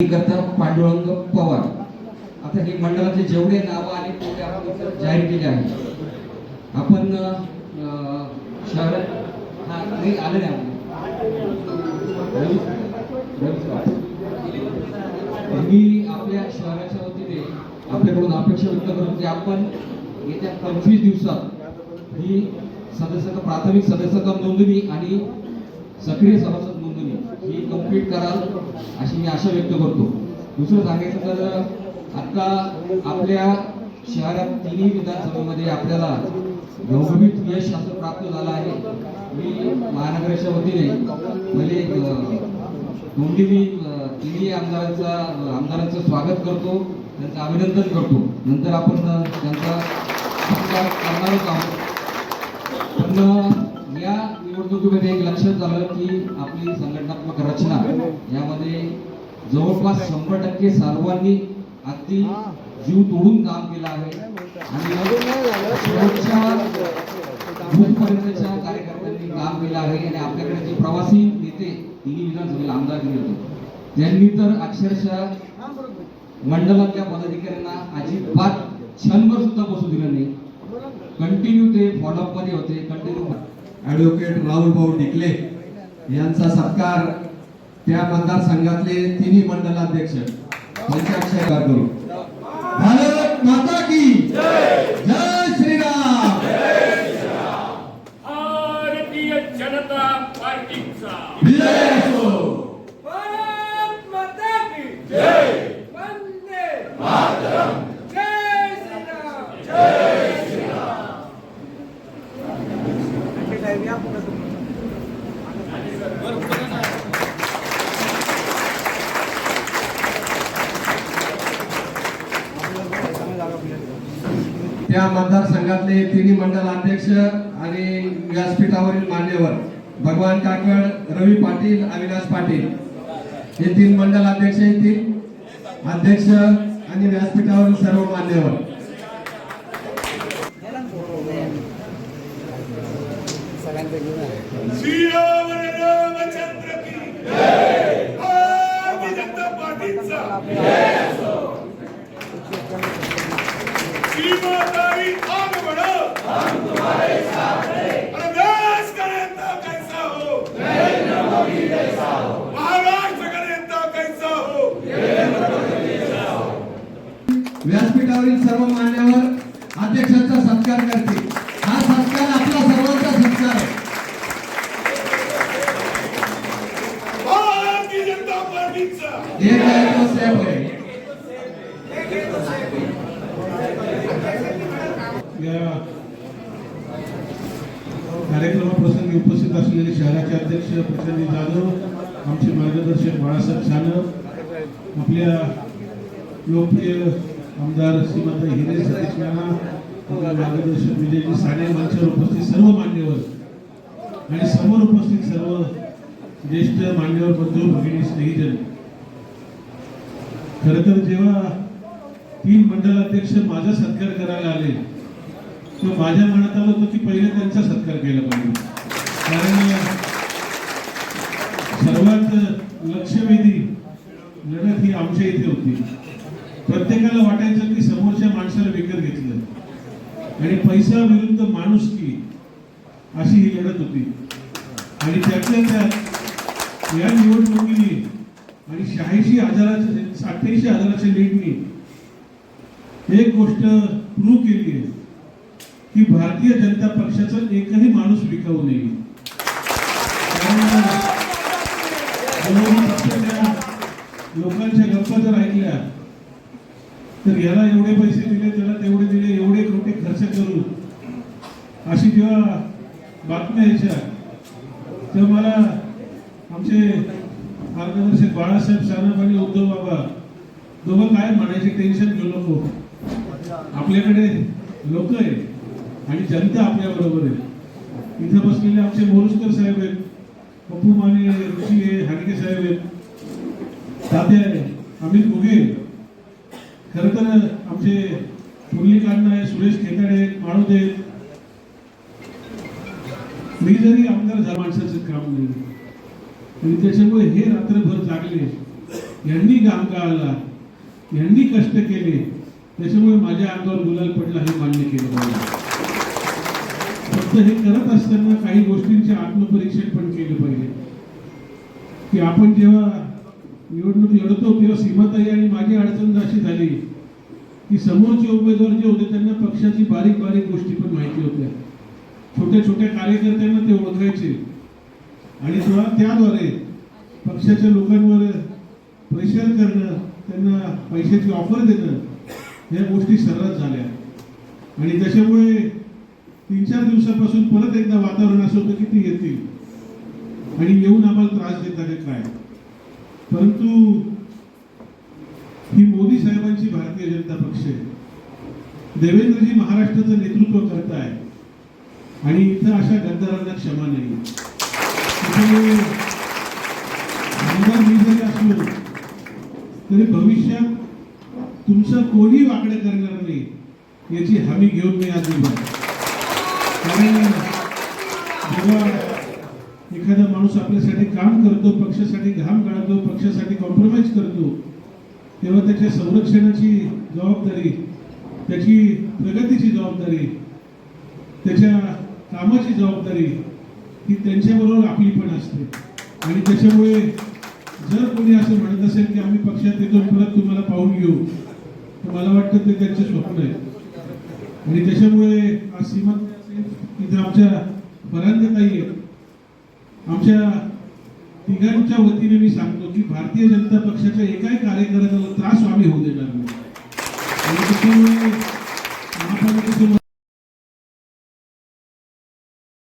पांडुरंग पवार. आता हे मंडळाचे जेवढे नावं आले तेवढे आपण जाहीर केले आहे आपण शहरात हा नाही आलं नाही मी आपल्या शहराच्या वतीने आपल्याकडून अपेक्षा व्यक्त करतो की आपण येत्या पंचवीस दिवसात ही सदस्यता प्राथमिक सदस्यता नोंदणी आणि सक्रिय सभासद ही कंप्लीट कराल अशी मी आशा व्यक्त करतो. दुसरं सांगायचं तर आता आपल्या शहरात तिन्ही विधानसभेमध्ये आपल्याला गौरवित यश असं प्राप्त झालं आहे. मी महानगराच्या वतीने पहिले दोन्ही मी तिन्ही आमदारांचा आमदारांचं स्वागत करतो. त्यांचं अभिनंदन करतो. नंतर आपण त्यांचा करणारच आहोत. पण निवडणुकीमध्ये एक लक्षात झालं की आपली संघटनात्मक रचना यामध्ये जवळपास शंभर टक्के सर्वांनी अगदी जीव तोडून काम केलं आहे. आणि शेवटच्या कार्यकर्त्यांनी काम केलं आहे. आणि आपल्याकडे जे प्रवासी नेते तिन्ही विधानसभेला आमदार केले होते. त्यांनी तर अक्षरशः मंडळातल्या पदाधिकाऱ्यांना अजिबात क्षणभर सुद्धा बसू दिलं नाही. कंटिन्यू ते फॉलोअपमध्ये होते. कंटिन्यू ॲडव्होकेट राहुल भाऊ डिकले यांचा सत्कार त्या मतदारसंघातले तिन्ही मंडलाध्यक्ष यांच्या करू त्या मतदारसंघातले तिन्ही मंडल अध्यक्ष आणि व्यासपीठावरील मान्यवर भगवान काकड रवी पाटील अविनाश पाटील. हे तीन मंडल अध्यक्ष येतील. अध्यक्ष आणि व्यासपीठावरील सर्व मान्यवर. श्रीराम व्यासपीठावरील सर्व मान्यवर अध्यक्षांचा सत्कार करतील. हा सत्कार आपला सर्वांचा सत्कार आहे. भारतीय जनता आहे या कार्यक्रमाप्रसंगी उपस्थित असलेले शहराचे अध्यक्ष प्रचंडी जाधव आमचे मार्गदर्शक बाळासाहेब सानप आपल्या लोकप्रिय आमदार श्रीमंत हिरे सतीश नाना आपले मार्गदर्शक विजयजी साने मंचावर उपस्थित सर्व मान्यवर आणि समोर उपस्थित सर्व ज्येष्ठ मान्यवर बंधू भगिनी स्नेहीजन. खरं तर जेव्हा तीन मंडलाध्यक्ष माझा सत्कार करायला आले तर माझ्या मनात आलं होतं की पहिले त्यांचा सत्कार केला पाहिजे. कारण सर्वात लक्षवेधी लढत ही आमच्या इथे होती. प्रत्येकाला वाटायचं की समोरच्या माणसाला विकत घेतलं. आणि पैसा विरुद्ध माणुसकी अशी ही लढत होती. आणि त्यातल्या त्यात या निवडणुकीने आणि शहाऐंशी हजाराच्या अठ्ठ्याऐंशी हजाराच्या लीडनी एक गोष्ट प्रूव्ह केली आहे की भारतीय जनता पक्षाचा एकही माणूस विकाऊ नाही लोकांच्या गप्पा जर ऐकल्या तर याला एवढे पैसे दिले त्याला तेवढे दिले एवढे कोटी खर्च करू. अशी जेव्हा बातम्या यायच्या तेव्हा मला आमचे मार्गदर्शक बाळासाहेब सानप आणि उद्धव बाबा दोघं काय म्हणायचे टेन्शन घेऊ नको. आपल्याकडे लोक आहे आणि जनता आपल्या बरोबर आहे. इथं बसलेले आमचे मोरुस्कर साहेब आहेत. पप्पू माने ऋषी आहे हाडके साहेब आहेत तात्या आहे अमित घुगे खरं तर आमचे मुरलीकांना आहे सुरेश खेताडे आहेत माळुदे आहेत. मी जरी आमदार झाला माणसाचं काम नाही. आणि त्याच्यामुळे हे रात्रभर जागले. यांनी घाम गाळला. यांनी कष्ट केले. त्याच्यामुळे माझ्या अंगावर गुलाल पडला हे मान्य केलं पाहिजे फक्त हे करत असताना काही गोष्टींचे आत्मपरीक्षण पण केलं पाहिजे. की आपण जेव्हा निवडणूक लढतो तेव्हा सीमाताई आणि माझी अडचण अशी झाली की समोरचे उमेदवार जे होते त्यांना पक्षाची बारीक बारीक गोष्टी पण माहिती होत्या. छोट्या छोट्या कार्यकर्त्यांना ते ओळखायचे. आणि तेव्हा त्याद्वारे पक्षाच्या लोकांवर प्रेशर करणं त्यांना पैशाची ऑफर देणं ह्या गोष्टी सर्रास झाल्या. आणि त्याच्यामुळे तीन चार दिवसापासून परत एकदा वातावरण असं होतं की ती येतील. आणि येऊन आम्हाला त्रास देत का काय? परंतु ही मोदी साहेबांची भारतीय जनता पक्ष आहे. देवेंद्रजी महाराष्ट्राचं नेतृत्व करताय. आणि इथं अशा गद्दारांना क्षमा नाही. आमदार मी जरी असलो तरी भविष्यात तुमचं कोणी वाकडं करणार नाही याची हमी घेऊन मी आज कारण जेव्हा एखादा माणूस आपल्यासाठी काम करतो पक्षासाठी घाम गाळतो पक्षासाठी कॉम्प्रोमाइज करतो तेव्हा त्याच्या संरक्षणाची जबाबदारी त्याची प्रगतीची जबाबदारी त्याच्या कामाची जबाबदारी ही त्यांच्याबरोबर आपली पण असते. आणि त्याच्यामुळे जर कोणी असं म्हणत असेल की आम्ही पक्षात येतो परत तुम्हाला पाहून घेऊ तर मला वाटतं ते त्यांचे स्वप्न आहे. आणि त्याच्यामुळे आज सीमा इथे आमच्या परांजताई आहेत. आमच्या तिघांच्या वतीने मी सांगतो की भारतीय जनता पक्षाच्या एकाही कार्यकर्त्याला त्रास आम्ही होऊ देणार नाही. महापालिकेचे